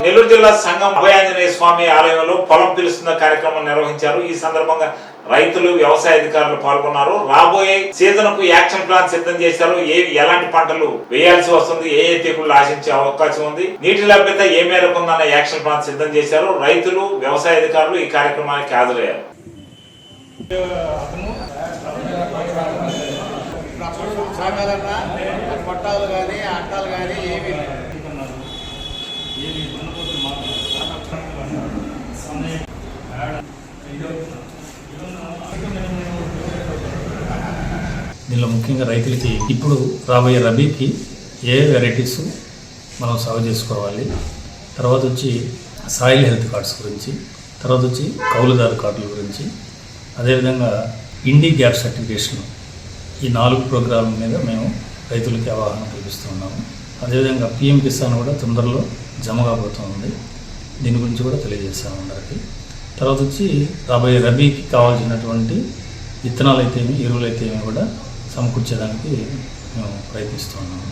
నెల్లూరు జిల్లా సంఘం అభయాంజనేయ స్వామి ఆలయంలో పొలం పిలుస్తున్న కార్యక్రమం నిర్వహించారు ఈ సందర్భంగా రైతులు వ్యవసాయ అధికారులు పాల్గొన్నారు రాబోయే సీజన్కు యాక్షన్ ప్లాన్ సిద్ధం చేశారు ఏ ఎలాంటి పంటలు వేయాల్సి వస్తుంది ఏ ఏ తెగుళ్ళు ఆశించే అవకాశం ఉంది నీటి లభ్యత ఏ మేరకు ఉందన్న యాక్షన్ ప్లాన్ సిద్ధం చేశారు రైతులు వ్యవసాయ అధికారులు ఈ కార్యక్రమానికి హాజరయ్యారు పట్టాలు దీనిలో ముఖ్యంగా రైతులకి ఇప్పుడు రాబోయే రబీకి ఏ వెరైటీస్ మనం సాగు చేసుకోవాలి? తర్వాత వచ్చి సాయిల్ హెల్త్ కార్డ్స్ గురించి తర్వాత వచ్చి కౌలుదారు కార్డుల గురించి అదేవిధంగా ఇండి గ్యాప్ సర్టిఫికేషన్. ఈ నాలుగు ప్రోగ్రాం మీద మేము రైతులకి అవగాహన కల్పిస్తూ ఉన్నాము. అదేవిధంగా పిఎం కిసాన్ కూడా తొందరలో జమ కాబోతుంది. దీని గురించి కూడా తెలియజేస్తాము అందరికీ. తర్వాత వచ్చి రాబోయే రబీకి కావాల్సినటువంటి విత్తనాలు అయితేమి ఎరువులు అయితేమి కూడా సమకూర్చడానికి మేము ప్రయత్నిస్తూ ఉన్నాము.